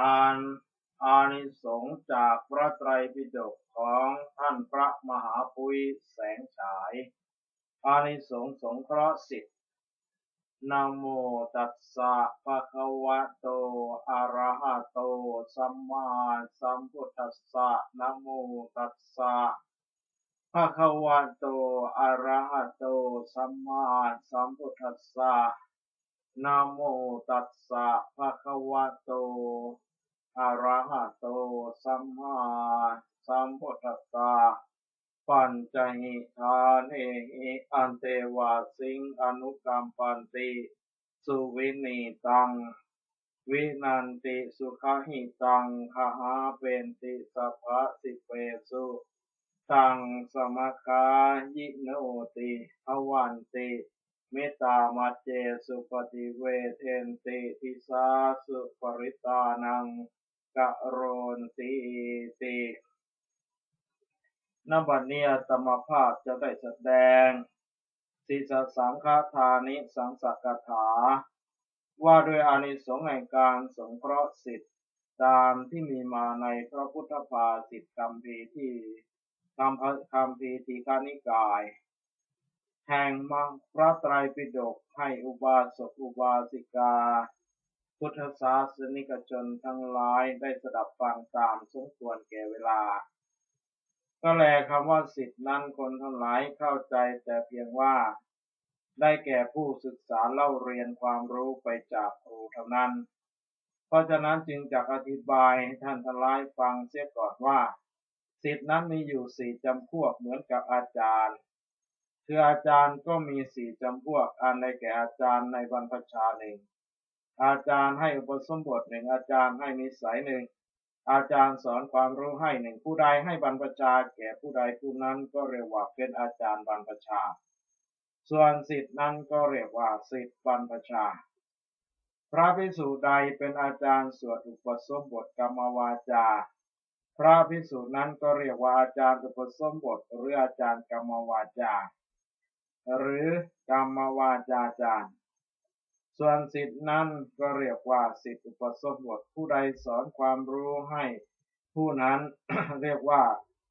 อ่านอานิสงส์จากพระไตรปิฎกของท่านพระมหาปุยแสงฉาย อานิสงส์สงเคราะห์สิทธินโมตัสสะภะคะวะโต อะระหะโต สัมมาสัมพุทธัสสะนโมตัสสะภะคะวะโต อะระหะโต สัมมาสัมพุทธัสสะนโมตัสสะภะคะวะโต อะระหะโตสัมมาสัมพุทธัสสะปัญจหิทาเนหิอันเตวาสิงอนุกรรมปันติ สุวินีตัง วินันติสุขหิตังคหาเป็นติสัพพะสิเปสุตังสมคายิโนติอวันติเมตตามัจเจสุปฏิเวเทนติทิสาสุปริตานัง กะโรนติตินบัดนี้ธรรมภาพจะได้แสดงสิสสังฆทานิสังสกถา ว่าด้วยอานิสงส์แห่งการสงเคราะห์สิทธิ์ตามที่มีมาในพระพุทธภาสิทธิคำพีที่คำคำพีทีฆานิกาย แห่งมังพระไตรปิฎกให้อุบาสกอุบาสิกา พุทธศาสนิกชนทั้งหลายได้สดับฟังตามสมควรแก่เวลา ก็แลคำว่าสิทธินั้นคนทั้งหลายเข้าใจแต่เพียงว่า ได้แก่ผู้ศึกษาเล่าเรียนความรู้ไปจากครูเท่านั้น เพราะฉะนั้นจึงจะอธิบายให้ท่านทั้งหลายฟังเสียก่อนว่า สิทธินั้นมีอยู่สี่จำพวกเหมือนกับอาจารย์คืออาจารย์ก็มีสี่จำพวกอันในแก่อาจารย์ในบรรพชาหนึ่ง อาจารย์ให้อุปสมบทหนึ่งอาจารย์ให้นิสัยหนึ่งอาจารย์สอนความรู้ให้หนึ่งผู้ใดให้บรรพชา แก่ผู้ใดผู้นั้นก็เรียกว่าเป็นอาจารย์บรรพชา ส่วนสิทธินั้นก็เรียกว่าสิทธิบรรพชา พระภิกษุใดเป็นอาจารย์สวดอุปสมบทกรรมวาจา พระภิกษุนั้นก็เรียกว่าอาจารย์อุปสมบทหรืออาจารย์กรรมวาจา หรือกรรมวาจาจารย์ ส่วนสิทธินั้นก็เรียกว่าสิทธิอุปสมบทผู้ใดสอนความรู้ให้ ผู้นั้นเรียกว่า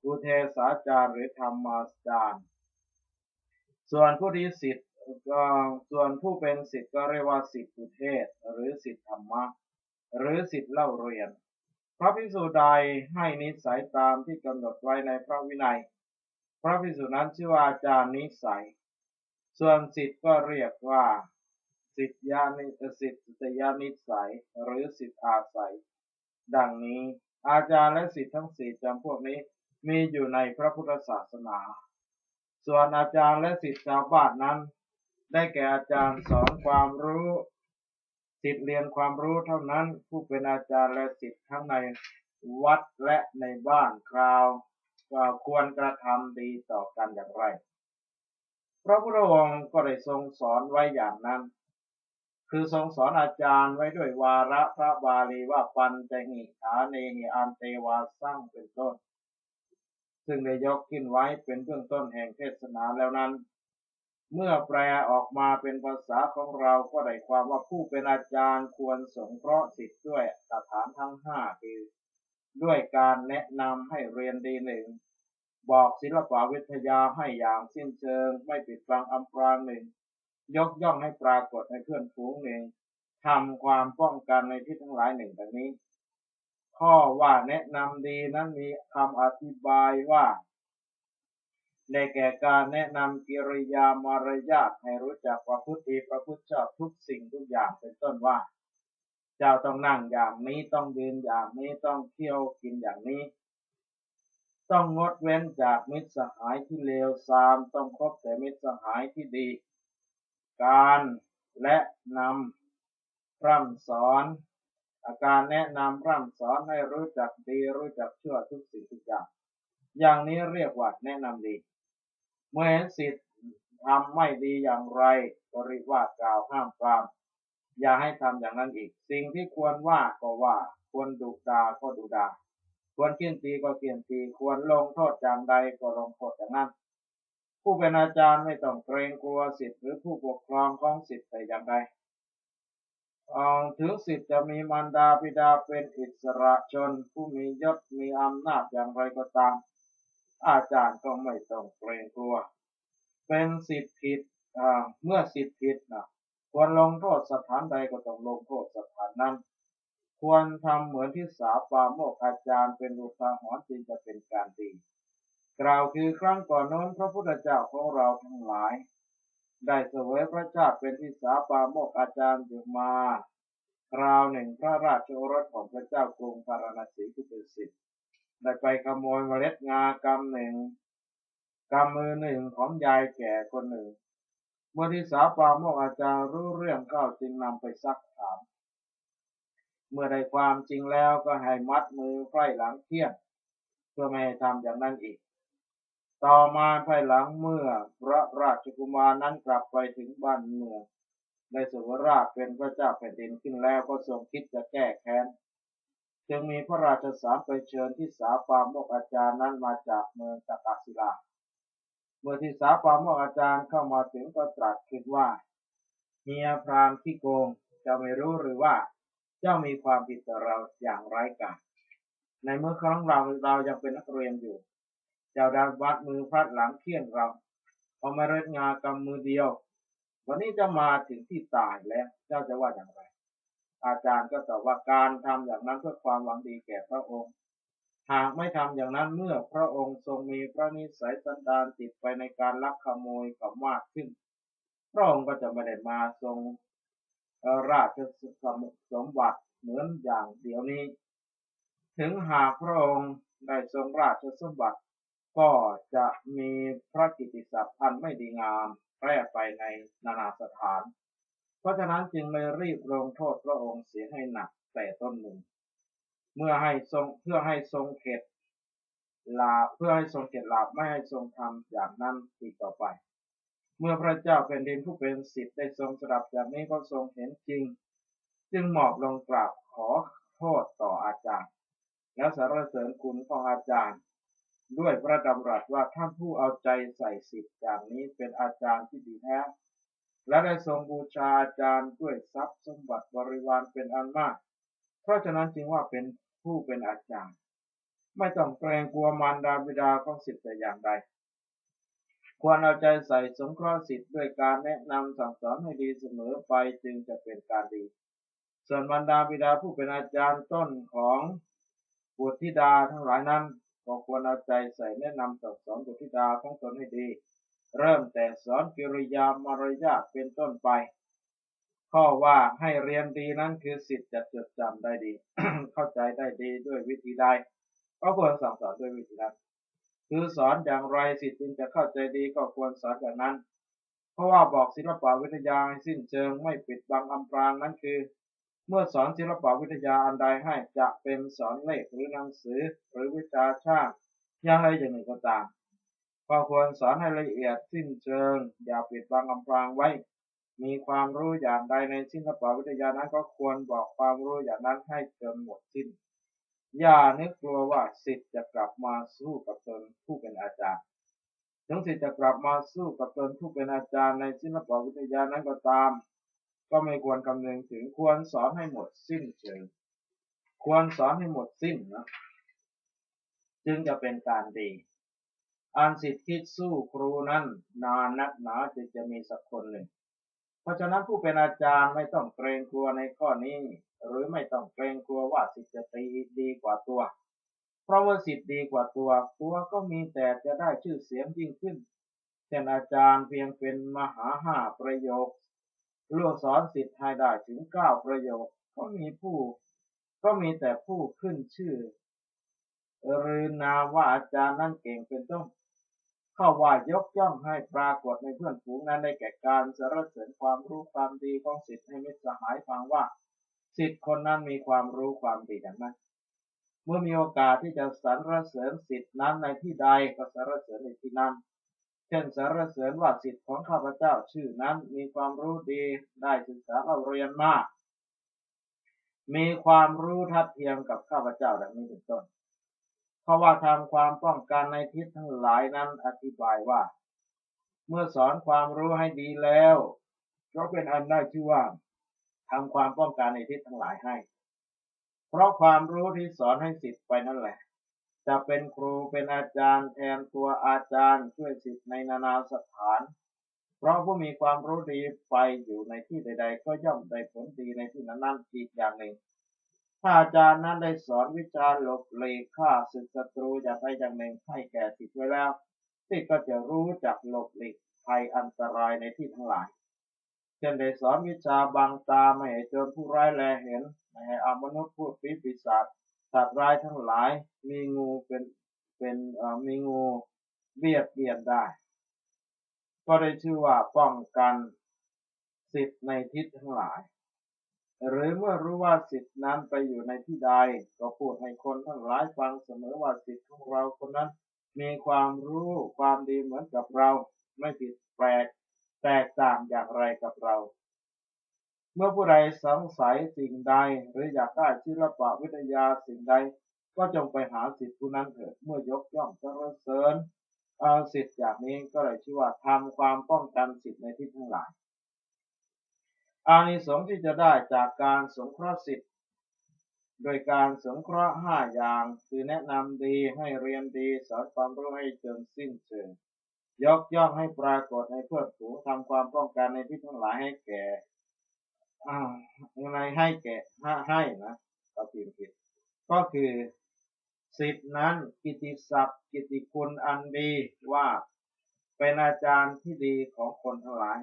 อุเทศาจารย์หรือธรรมาจารย์ ส่วนผู้ที่สิทธิ์ส่วนผู้เป็นสิทธิ์ก็เรียกว่าสิทธิอุเทศหรือสิทธิธรรมะ หรือสิทธิเล่าเรียน พระภิกษุใดให้นิสัยตามที่กำหนดไว้ในพระวินัย พระภิกษุนั้นชื่อว่าอาจารย์นิสัย ส่วนสิทธิ์ก็เรียกว่า สิทธิานิสิทธิยานิสัย หรือสิทธิอาศัย ดังนี้อาจารย์และสิทธิทั้งสี่จำพวกนี้มีอยู่ในพระพุทธศาสนา ส่วนอาจารย์และสิทธิชาวบ้านนั้น ได้แก่อาจารย์สอนความรู้สิทธิเรียนความรู้เท่านั้นผู้เป็นอาจารย์และสิทธิทั้งในวัดและในบ้านคราวควรกระทำดีต่อกันอย่างไรพระพุทธองค์ก็ได้ทรงสอนไว้อย่างนั้น คือทรงสอนอาจารย์ไว้ด้วยวาระพระบาลีว่าปัญจหิฐาเนหิอันเตวาสร้างเป็นต้น ซึ่งได้ยกขึ้นไว้เป็นเบื้องต้นแห่งเทศนาแล้วนั้น เมื่อแปลออกมาเป็นภาษาของเราก็ได้ความว่าผู้เป็นอาจารย์ควรสงเคราะห์สิทธิ์ด้วยสถานทั้งห้าคือด้วยการแนะนำให้เรียนดีหนึ่งบอกศิลปวิทยาให้อย่างสิ้นเชิง ไม่ปิดบังอำพรางหนึ่ง ยกย่องให้ปรากฏในเพื่อนฝูงหนึ่งทำความป้องกันในที่ทั้งหลายหนึ่งแบบนี้ ข้อว่าแนะนำดีนั้นมีคำอธิบายว่าในแก่การแนะนำกิริยามารยาทให้รู้จักว่าพุทธิประพฤติชอบทุกสิ่งทุกอย่างเป็นต้นว่า เจ้าต้องนั่งอย่างนี้ต้องยืนอย่างนี้ต้องเที่ยวกินอย่างนี้ ต้องงดเว้นจากมิตรสหายที่เลวทราม ต้องคบแต่มิตรสหายที่ดี การและนำพร่ำสอน อาการแนะนำพร่ำสอนให้รู้จักดีรู้จักชั่วทุกสิ่งทุกอย่าง อย่างนี้เรียกว่าแนะนำดี เมื่อเห็นสิทธิ์ทำไม่ดีอย่างไรก็รีว่ากล่าวห้ามปรามอย่าให้ทำอย่างนั้นอีก สิ่งที่ควรว่าก็ว่า ควรดุดาก็ดุดาควรเกียนตีก็เกียนตี ควรลงโทษอย่างใดก็ลงโทษอย่างนั้น ผู้เป็นอาจารย์ไม่ต้องเกรงกลัวสิทธิ์หรือผู้ปกครองของสิทธิ์แต่อย่างใดถึงสิทธิ์จะมีมารดาบิดาเป็นอิสระชน ผู้มียศมีอำนาจอย่างไรก็ตาม อาจารย์ก็ไม่ต้องเกรงกลัว เป็นสิทธิ์ผิดเมื่อสิทธิ์ผิดนะควรลงโทษสถานใดก็ต้องลงโทษสถานนั้น ควรทำเหมือนที่สาปาโมกอาจารย์เป็นอุทาหรณ์จึงจะเป็นการดี กล่าวคือครั้งก่อนน้นพระพุทธเจ้าของเราทั้งหลาย ได้เสวยพระชาติเป็นที่สาปาโมกอาจารย์อยู่มา คราวหนึ่งพระราชโอรสของพระเจ้ากรุงพาราณสีที่เป็นสิทธิ์ได้ไปขโมยเมล็ดงากำหนึ่งกำมือหนึ่งของยายแก่คนหนึ่ง เมื่อที่สาปาโมกอาจารย์รู้เรื่องก็จึงนำไปซักถาม เมื่อได้ความจริงแล้วก็ให้มัดมือไฟหลังเที่ยงเพื่อไม่ให้ทำอย่างนั้นอีก ต่อมาภายหลังเมื่อพระราชกุมารนั้นกลับไปถึงบ้านเมืองในสุวราชเป็นพระเจ้าแผ่นดินขึ้นแล้วก็ทรงคิดจะแก้แค้น จึงมีพระราชสารไปเชิญที่สาปามกอาจารย์นั้นมาจากเมืองตะกศิลา เมื่อที่สาปามกอาจารย์เข้ามาถึงก็ตรัสคิดว่าเมียพรามที่โกงจะไม่รู้หรือว่าเจ้ามีความผิดต่อเราอย่างไรกันในเมื่อครั้งเราเรายังเป็นนักเรียนอยู่ เจ้าดาวัดมือพัดหลังเคี่ยนเราเอมาเร็ดงากำมือเดียว วันนี้จะมาถึงที่ตายแล้วเจ้าจะว่าอย่างไร อาจารย์ก็ตอบว่าการทำอย่างนั้นเพื่อความหวังดีแก่พระองค์ หากไม่ทำอย่างนั้นเมื่อพระองค์ทรงมีพระนิสัยสันดานติดไปในการลักขโมยกับมากขึ้น พระองค์ก็จะไม่ได้มาทรงราชสมบัติเหมือนอย่างเดียวนี้ ถึงหากพระองค์ได้ทรงราชสมบัติ ก็จะมีพระกิติศัพท์อันไม่ดีงามแพร่ไปในนานาสถาน เพราะฉะนั้นจึงเลยรีบลงโทษพระองค์เสียให้หนักแต่ต้นหนึ่ง เมื่อให้ทรงเพื่อให้ทรงเข็ดลาเพื่อให้ทรงเข็ดลาบไม่ให้ทรงทำอย่างนั้นอีกต่อไป เมื่อพระเจ้าเป็นดินผู้เป็นสิทธิ์ได้ทรงสดับอย่างนี้ก็ทรงเห็นจริง จึงหมอบลงกราบขอโทษต่ออาจารย์ แล้วสรรเสริญคุณของอาจารย์ ด้วยพระดำรัสว่าท่านผู้เอาใจใส่สิทธิ์อย่างนี้เป็นอาจารย์ที่ดีแท้ และได้ทรงบูชาอาจารย์ด้วยทรัพย์สมบัติบริวารเป็นอันมาก เพราะฉะนั้นจึงว่าเป็นผู้เป็นอาจารย์ ไม่ต้องเกรงกลัวมารดาบิดาของสิทธิ์แต่อย่างใด ควรเอาใจใส่สงเคราะห์สิทธิ์ด้วยการแนะนำสั่งสอนให้ดีเสมอไปจึงจะเป็นการดี ส่วนมารดาบิดาผู้เป็นอาจารย์ต้นของบุตรธิดาทั้งหลายนั้น ก็ควรเอาใจใส่แนะนำสั่งสอนบุตรธิดาของตนให้ดี เริ่มแต่สอนกิริยามารยาทเป็นต้นไป ข้อว่าให้เรียนดีนั้นคือสิทธิ์จะจดจำได้ดี เข้าใจได้ดีด้วยวิธีใดก็ควรสั่งสอนด้วยวิธีนั้นคือสอนอย่างไรสิทธิ์จึงจะเข้าใจดีก็ควรสอนอย่างนั้น เพราะว่าบอกศิลปวิทยาให้สิ้นเชิงไม่ปิดบังอำพรางนั้นคือ เมื่อสอนศิลปวิทยาอันใดให้จะเป็นสอนเลขหรือหนังสือหรือวิชาช่างอย่างไรอย่างหนึ่งก็ตามก็ควรสอนให้ละเอียดสิ้นเชิง อย่าปิดบังอำพรางไว้ มีความรู้อย่างใดในศิลปวิทยานั้นก็ควรบอกความรู้อย่างนั้นให้จนหมดสิ้น อย่านึกกลัวว่าสิทธิ์จะกลับมาสู้กับตนผู้เป็นอาจารย์ถึงสิทธิ์จะกลับมาสู้กับตนผู้เป็นอาจารย์ในศิลปวิทยานั้นก็ตาม ก็ไม่ควรคำนึงถึงควรสอนให้หมดสิ้นเชิง ควรสอนให้หมดสิ้นนะจึงจะเป็นการดีอันสิทธิคิดสู้ครูนั้น นานนักหนาจึงจะมีสักคนหนึ่ง เพราะฉะนั้นผู้เป็นอาจารย์ไม่ต้องเกรงกลัวในข้อนี้ หรือไม่ต้องเกรงกลัวว่าสิทธิจะตีดีกว่าตัว เพราะว่าสิทธิดีกว่าตัว ตัวก็มีแต่จะได้ชื่อเสียงยิ่งขึ้นเช่นอาจารย์เพียงเป็นมหาห้าประโยค ลูกสอนสิทธิ์ให้ได้ถึงเก้าประโยคก็มีผู้ ก็มีแต่ผู้ขึ้นชื่อหรือนาว่าอาจารย์นั่นเก่งเป็นต้นเข้าว่ายกย่องให้ปรากฏในเพื่อนฝูงนั้นได้แก่การสรรเสริญความรู้ความดีของสิทธิ์ให้มิตรสหายฟังว่าสิทธิ์คนนั้นมีความรู้ความดีอย่างนั้นเมื่อมีโอกาสที่จะสรรเสริญสิทธิ์นั้นในที่ใดก็สรรเสริญในที่นั้น ช่นสรรเสริญว่าสิทธิ์ของข้าพเจ้าชื่อนั้นมีความรู้ดีได้ศึกษาเราเรียนมาก มีความรู้ทัดเทียมกับข้าพเจ้าดังนี้เป็นต้น เพราะว่าทำความป้องกันในทิศทั้งหลายนั้นอธิบายว่า เมื่อสอนความรู้ให้ดีแล้วก็เป็นอันได้ชื่อว่าทำความป้องกันในทิศทั้งหลายให้ เพราะความรู้ที่สอนให้สิทธิ์ไปนั่นแหละ จะเป็นครูเป็นอาจารย์แทนตัวอาจารย์ช่วยสิทธิ์ในนานาสถาน เพราะผู้มีความรู้ดีไปอยู่ในที่ใด ๆ ก็ย่อมได้ผลดีในที่นั้นๆอีกอย่างหนึ่ง ถ้าอาจารย์นั้นได้สอนวิชาหลบหลีฆ่าศึกศัตรูอย่างใดอย่างหนึ่งให้แก่สิทธิ์ไว้แล้วสิทธิ์ก็จะรู้จักหลบหลีกภัยอันตรายในที่ทั้งหลายเช่นได้สอนวิชาบางตาไม่ให้โจรผู้ร้ายแลเห็นไม่ให้อมนุษย์พูดปีปีศาจ สัตว์ร้ายทั้งหลายมีงูเป็นเป็นมีงูเบียดเบียนได้ ก็ได้ชื่อว่าป้องกันสิทธิ์ในทิศทั้งหลาย หรือเมื่อรู้ว่าสิทธินั้นไปอยู่ในที่ใด ก็พูดให้คนทั้งหลายฟังเสมอว่าสิทธิ์ของเราคนนั้น มีความรู้ความดีเหมือนกับเรา ไม่ผิดแปลกแตกต่างอย่างไรกับเรา เมื่อผู้ใดสงสัยสิ่งใดหรืออยากได้ศิลปะวิทยาสิ่งใด ก็จงไปหาสิทธิผู้นั้นเถิดเมื่อยกย่องสรรเสริญสิทธิ์อย่างนี้ก็เลยชื่อว่าทำความป้องกันสิทธิในที่ทั้งหลาย อานิสงส์ที่จะได้จากการสงเคราะห์สิทธิโดยการสงเคราะห์ห้าอย่างคือแนะนำดีให้เรียนดีสอนความรู้ให้จนสิ้นเชิงยกย่องให้ปรากฏในเพื่อถูทำความป้องกันในที่ทั้งหลายให้แก่ อ่าในให้แก่ให้นะก็ผิดผิดก็คือสิทธินั้นกิติศัพท์ กิติคุณอันดีว่าเป็นอาจารย์ที่ดีของคนทั้งหลาย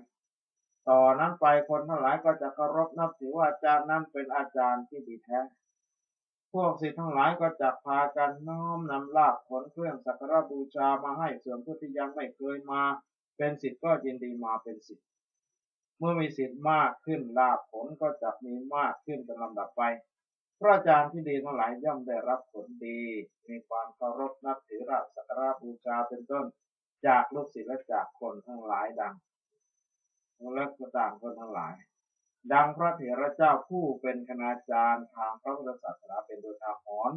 ต่อนนั้นไปคนทั้งหลายก็จะเคารพนับถือว่าอาจารย์นั้นเป็นอาจารย์ที่ดีแท้ พวกสิทธ์ทั้งหลายก็จะพากันน้อมนำลาบผลเครื่องสักการบูชามาให้ส่วนผู้ที่ยังไม่เคยมา เป็นสิทธ์ก็ยินดีมาเป็นสิทธิ์ มื่อมีสิทธิ์มากขึ้นลาบผลก็จะมีมากขึ้นเป็นลำดับไปพระอาจารย์ที่ดีทั้งหลายย่อมได้รับผลดี มีความเคารพนับถือราสักการบูชาเป็นต้น จากลูกศิษย์และจากคนทั้งหลายดังและต่างคนทั้งหลาย ดังพระเถระเจ้าผู้เป็นคณาจารย์ทางพระพุทธศาสนาเป็นโดยทาหอน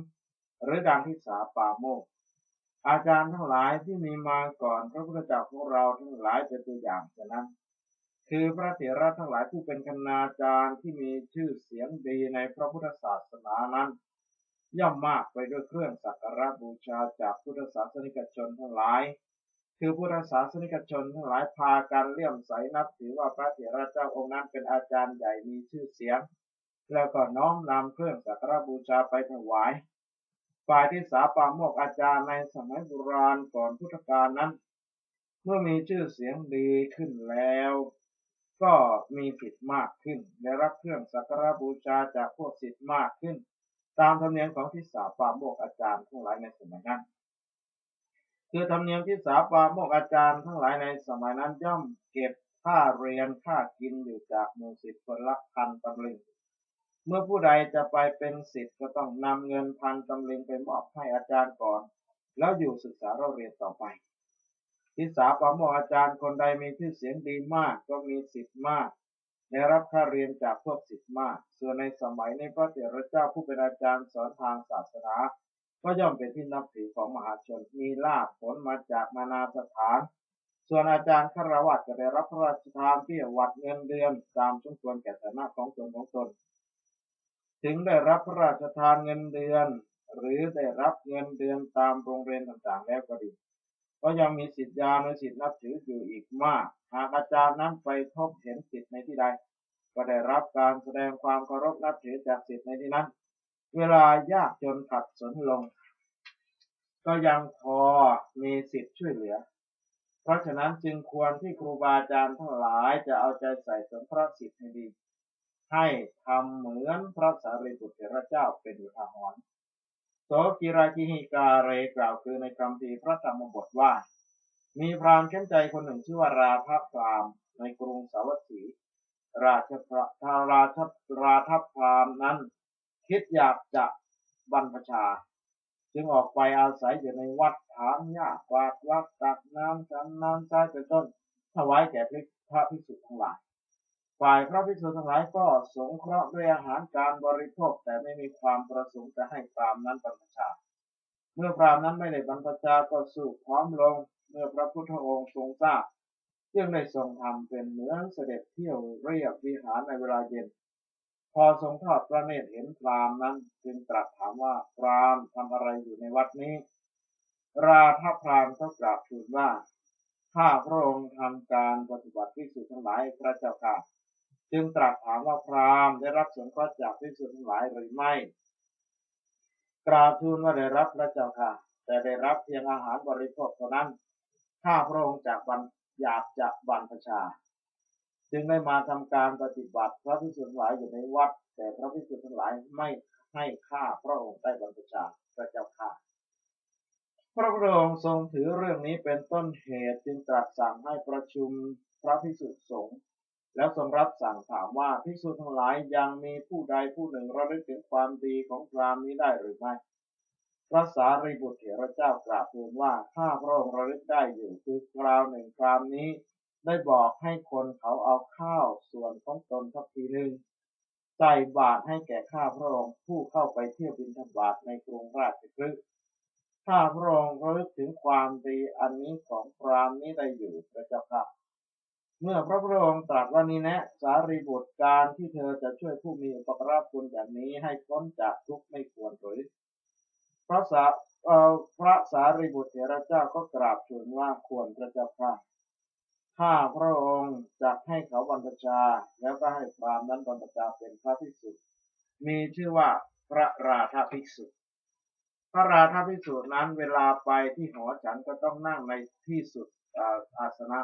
หรือดังที่สาป่าโมก อาจารย์ทั้งหลายที่มีมาก่อนพระพุทธเจ้าของเราทั้งหลายเป็นตัวอย่างฉะนั้น คือพระเถระทั้งหลายผู้เป็นคณาจารย์ที่มีชื่อเสียงดีในพระพุทธศาสนานั้น ย่อมมากไปด้วยเครื่องสักการะบูชาจากพุทธศาสนิกชนทั้งหลาย คือพุทธศาสนิกชนทั้งหลายพากันเลื่อมใสนับถือว่าพระเถระเจ้าองค์นั้นเป็นอาจารย์ใหญ่มีชื่อเสียง แล้วก็น้อมนำเครื่องสักการบูชาไปถวายฝ่ายที่สาปามกอาจารย์ในสมัยโบราณก่อนพุทธกาลนั้น เมื่อมีชื่อเสียงดีขึ้นแล้ว ก็มีสิทธิ์มากขึ้นได้รับเครื่องสักการบูชาจากพวกสิทธิ์มากขึ้น ตามธรรมเนียมของที่สาปามกอาจารย์ทั้งหลายในสมัยนั้น คือธรรมเนียมที่สาปาโมกอาจารย์ทั้งหลายในสมัยนั้นย่อมเก็บค่าเรียนค่ากินอยู่จากมูสิทธิ์คนละพันตำลึงเมื่อผู้ใดจะไปเป็นสิทธิ์ก็ต้องนำเงินพันตำลึงไปมอบให้อาจารย์ก่อน แล้วอยู่ศึกษาเราเรียนต่อไป ที่สาปาโมอาจารย์คนใดมีชื่อเสียงดีมาก ก็มีสิทธิ์มาก ได้รับค่าเรียนจากพวกสิทธิ์มาก ส่วนในสมัยในพระเถรเจ้าผู้เป็นอาจารย์สอนทางศาสนา ก็ย่อมเป็นที่นับถือของมหาชน มีลาภผลมาจากนานาสถาน ส่วนอาจารย์คารวัตจะได้รับพระราชทานเบี้ยวัดเงินเดือนตามสมควรแก่ฐานะของตนของตน ถึงได้รับพระราชทานเงินเดือน หรือได้รับเงินเดือนตามโรงเรียนต่างๆแล้วก็ดี ก็ยังมีสิทธิญาณสิทธินับถืออยู่อีกมาก หากอาจารย์นั้นไปพบเห็นสิทธิในที่ใด ก็ได้รับการแสดงความเคารพนับถือจากสิทธิในที่นั้น เวลายากจนขัดสนลง ก็ยังพอมีสิทธิ์ช่วยเหลือ เพราะฉะนั้นจึงควรที่ครูบาอาจารย์ทั้งหลายจะเอาใจใส่สมพระสิทธิ์ให้ดี ให้ทำเหมือนพระสารีบุตรเเจ้าเป็นอุทาหรณ์ โสกิราคิหิกาเรกล่าวคือในคำทีพระธรรมบทว่า มีพรามเข้มใจคนหนึ่งชื่อว่าราภพรามในกรุงสาวัตถี ราชพระาราชราทัพพรามนั้น คิดอยากจะบรรพชา จึงออกไปอาศัยอยู่ในวัดถางหญ้ากวาดวัดตักน้ำฉันน้ำใช้เป็นต้นถวายแก่พระภิกษุทั้งหลาย ฝ่ายพระภิกษุทั้งหลายก็สงเคราะห์ด้วยอาหารการบริโภคแต่ไม่มีความประสงค์จะให้พรามนั้นบรรพชา เมื่อพรามนั้นไม่ได้บรรพชาก็สู้พร้อมลง เมื่อพระพุทธองค์ทรงทราบจึงได้ทรงทำเป็นเหมือนเสด็จเที่ยวเรียบวิหารในเวลาเย็น พอทรงทอดพระเนตรเห็นพรามนั้น จึงตรัสถามว่าพรามทำอะไรอยู่ในวัดนี้ ราธพรามก็กราบทูลว่าข้าพระองค์ทำการปฏิบัติที่สุดทั้งหลายพระเจ้าค่ะ จึงตรัสถามว่าพราหมณ์ได้รับสงเคราะห์จากที่สุทั้งหลายหรือไม่ กราบทูลว่าได้รับพระเจ้าค่ะ แต่ได้รับเพียงอาหารบริโภคเท่านั้น ข้าพระองค์จากบันอยากจะบรรพชา จึงได้มาทำการปฏิบัติพระพิสุทธิ์หลายอยู่ในวัด แต่พระพิสุทธิ์ทั้งหลายไม่ให้ข้าพระองค์ได้บรรพชาพระเจ้าค่ะพระพุทธองค์ทรงถือเรื่องนี้เป็นต้นเหตุจึงตรัสสั่งให้ประชุมพระพิสุทธิ์สงฆ์ แล้วทรงรับสั่งถามว่าพิสุทั้งหลายยังมีผู้ใดผู้หนึ่งระลึกถึงความดีของพรามนี้ได้หรือไม่พระสารีบุตรเถระเจ้ากราบทูลว่าข้าพระองค์ระลึกได้อยู่คือคราวหนึ่งครามนี้ ได้บอกให้คนเขาเอาข้าวส่วนของตนทักทีหนึ่งใส่บาตรให้แก่ข้าพระองค์ผู้เข้าไปเที่ยวบินธบาตในกรุงราชคฤห์ข้าพระองค์ระลึกถึงความดีอันนี้ของพรามนี้ได้อยู่พระเจ้าค่ะ เมื่อพระพุทธองค์ตรัสว่านี้แนะ สารีบุตรการที่เธอจะช่วยผู้มีอุปการะคุณแบบนี้ให้พ้นจากทุกข์ไม่ควรหรือพระสาพระสารีบุตรเถระเจ้าก็กราบทูลว่าควรพระเจ้าค่ะข้าพระองค์จะให้เขาบรรพชา แล้วก็ให้พรามนั้นบรรพชาเป็นพระภิกษุมีชื่อว่าพระราธภิกษุพระราธภิกษุนั้นเวลาไปที่หอฉันก็ต้องนั่งในที่สุดอาสนะ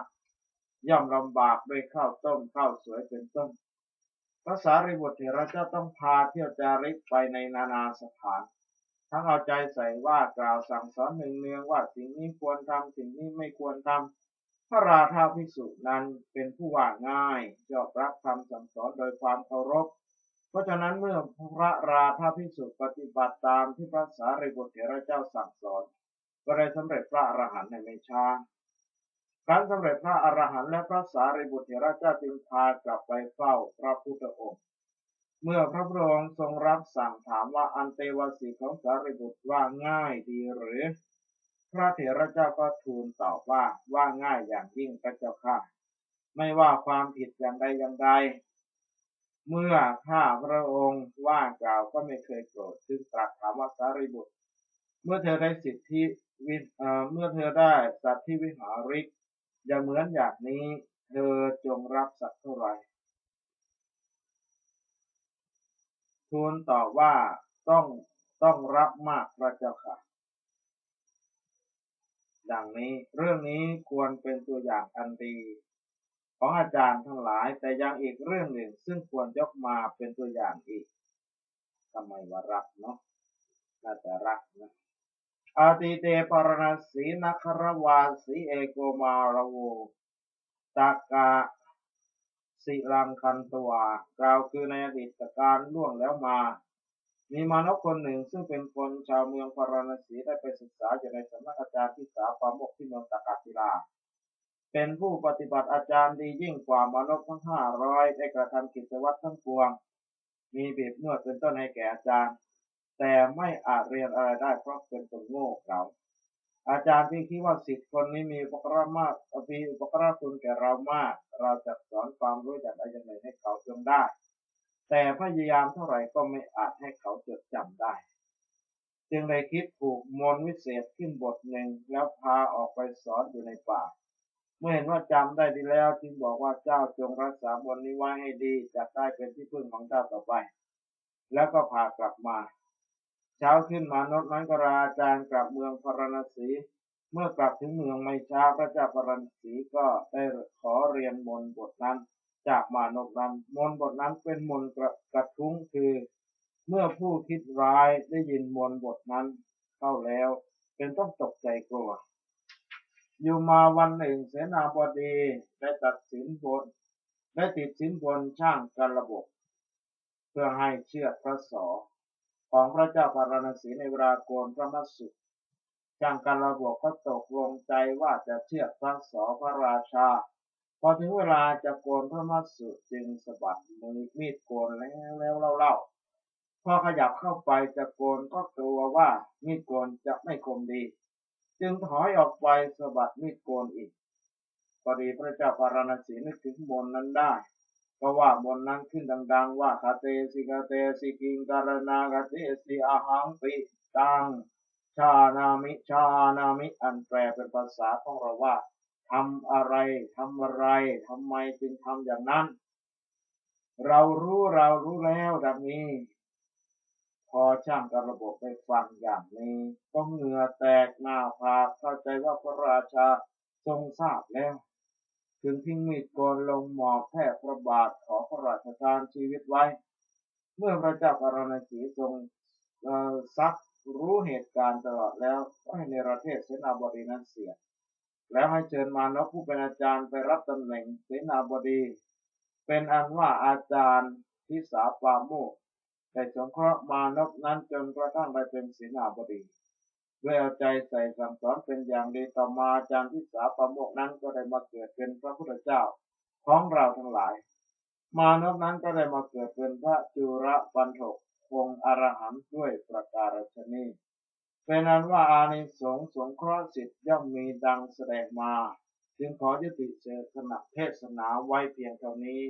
ย่อมลำบากด้วยข้าวต้มข้าวสวยเป็นต้นพระสารีบุตรเถระเจ้าต้องพาเที่ยวจาริกไปในนานาสถาน ทั้งเอาใจใส่ว่ากล่าวสั่งสอนหนึ่งเนืองว่าสิ่งนี้ควรทำสิ่งนี้ไม่ควรทำพระราธาภิกษุนั้นเป็นผู้ว่าง่ายยอมรับคำสั่งสอนโดยความเคารพ เพราะฉะนั้นเมื่อพระราธาภิกษุปฏิบัติตามที่พระสารีบุตรเถระเจ้าสั่งสอน ก็ได้สำเร็จพระอรหันต์ในไม่ช้า ครั้นสำเร็จพระอรหันต์และพระสารีบุตรเถระเจ้าจึงพากลับไปเฝ้าพระพุทธองค์ เมื่อพระพุทธองค์ทรงรับสั่งถามว่าอันเตวสีของสารีบุตรว่าง่ายดีหรือ พระเถระเจ้าก็ทูลตอบว่าว่าง่ายอย่างยิ่งพระเจ้าค่ะ ไม่ว่าความผิดอย่างใดอย่างใดเมื่อข้าพระองค์ว่ากล่าวก็ไม่เคยโกรธจึงตรัสถามว่าสารีบุตร เมื่อเธอได้สิทธิวิเมื่อเธอได้สัตว์ที่วิหาริก อย่าเหมือนอย่างนี้เธอจงรับสักเท่าไหร่ทูลตอบว่าต้องต้องรับมากพระเจ้าค่ะ ดังนี้เรื่องนี้ควรเป็นตัวอย่างอันดีของอาจารย์ทั้งหลายแต่ยังอีกเรื่องหนึ่งซึ่งควรยกมาเป็นตัวอย่างอีกทำไมว่ารักเนาะน่าจะรักนะ อาติเตปรณสีนัครวาสีเอโกมาลโวตากาสิรังคันตัวกล่าวคือในอดีตการล่วงแล้วมา มีมนุษย์คนหนึ่งซึ่งเป็นคนชาวเมืองปารณสีได้ไปศึกษาอยู่ในสำนักอาจารย์ที่สาปามกที่เมืองตากาศิลา เป็นผู้ปฏิบัติอาจารย์ดียิ่งกว่ามนุษย์ทั้งห้าร้อยได้กระทำกิจวัตรทั้งปวง มีบีบนวดเป็นต้นให้แก่อาจารย์ แต่ไม่อาจเรียนอะไรได้เพราะเป็นคนโง่เขลาอาจารย์ที่คิดว่าสิทธิ์คนนี้มีอุปกรณ์มากมีอุปกรณ์คุณแก่เรามาก เราจะสอนความรู้อย่างใดอย่างหนึ่งให้เขาจงได้ แต่พยายามเท่าไหร่ก็ไม่อาจให้เขาจดจำได้ จึงได้คิดผูกมนวิเศษขึ้นบทหนึ่งแล้วพาออกไปสอนอยู่ในป่า เมื่อเห็นว่าจำได้ดีแล้วจึงบอกว่าเจ้าจงรักษามนนี้ไว้ให้ดีจะได้เป็นที่พึ่งของเจ้าต่อไป แล้วก็พากลับมา เช้าขึ้นมานดนั้นก็ราอาจารย์กลับเมืองพารณสี เมื่อกลับถึงเมืองไม่ช้าพระเจ้าพารณสีก็ได้ขอเรียนมนบทนั้น จากมานกนั้นมนบทนั้นเป็นมนกระกระทุ้งคือ เมื่อผู้คิดร้ายได้ยินมนบทนั้นเข้าแล้วเป็นต้องตกใจกลัวอยู่มาวันหนึ่งเสนาบดีได้ตัดสินบนได้ติดสินบนช่างการระบบ เพื่อให้เชื่อพระสอ ของพระเจ้าพารณสีในเวลาโกนพระมัสสุช่างการระบบก็ตกลงใจว่าจะเชื่อพระสอพระราชา พอถึงเวลาจะโกนพระมัสสุจึงสะบัดมือมีดโกนแล้วแล้วเล่าๆพอขยับเข้าไปจะโกนก็กลัวว่ามีดโกนจะไม่คมดี จึงถอยออกไปสะบัดมีดโกนอีกพอดีพระเจ้าพารณสีนึกถึงมนนั้นได้ ก็ว่ามนนั้นขึ้นดัง ๆ ว่าคาเตสิคาเตสิกิงการนาคาเตสิอาหังปิตังชานามิชานามิอันแปลเป็นภาษาของเราว่าทำอะไรทำอะไรทำไมจึงทำอย่างนั้น เรารู้เรารู้แล้วดังนี้ พอช่างกระบบไปฟังอย่างนี้ ก็เหงื่อแตกหน้าผากเข้าใจว่าพระราชาทรงทราบแล้ว ถึงทิ้งมีดโกนลงหมอบแทบพระบาทขอพระราชทานชีวิตไว้ เมื่อพระเจ้าปรณสีทรงซักรู้เหตุการณ์ตลอดแล้วก็ให้ในประเทศเสนาบดีนั้นเสีย แล้วให้เชิญมานพผู้เป็นอาจารย์ไปรับตำแหน่งเสนาบดี เป็นอันว่าอาจารย์ทิสาปาโมกได้สงเคราะห์มานพนั้นจนกระทั่งไปเป็นเสนาบดี ด้วยเอาใจใส่สั่งสอนเป็นอย่างดีต่อมาอาจารย์ทิสาปาโมกนั้นก็ได้มาเกิดเป็นพระพุทธเจ้าของเราทั้งหลาย มานพนั้นก็ได้มาเกิดเป็นพระจุรปันถกองอรหันต์ด้วยประการฉนี้เป็นนั้นว่าอานิสงส์สงเคราะห์สิทธิ์ย่อมมีดังแสดงมา จึงขอยุติเสนาเทศนาไว้เพียงเท่านี้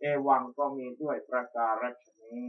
เอวังก็มีด้วยประการฉนี้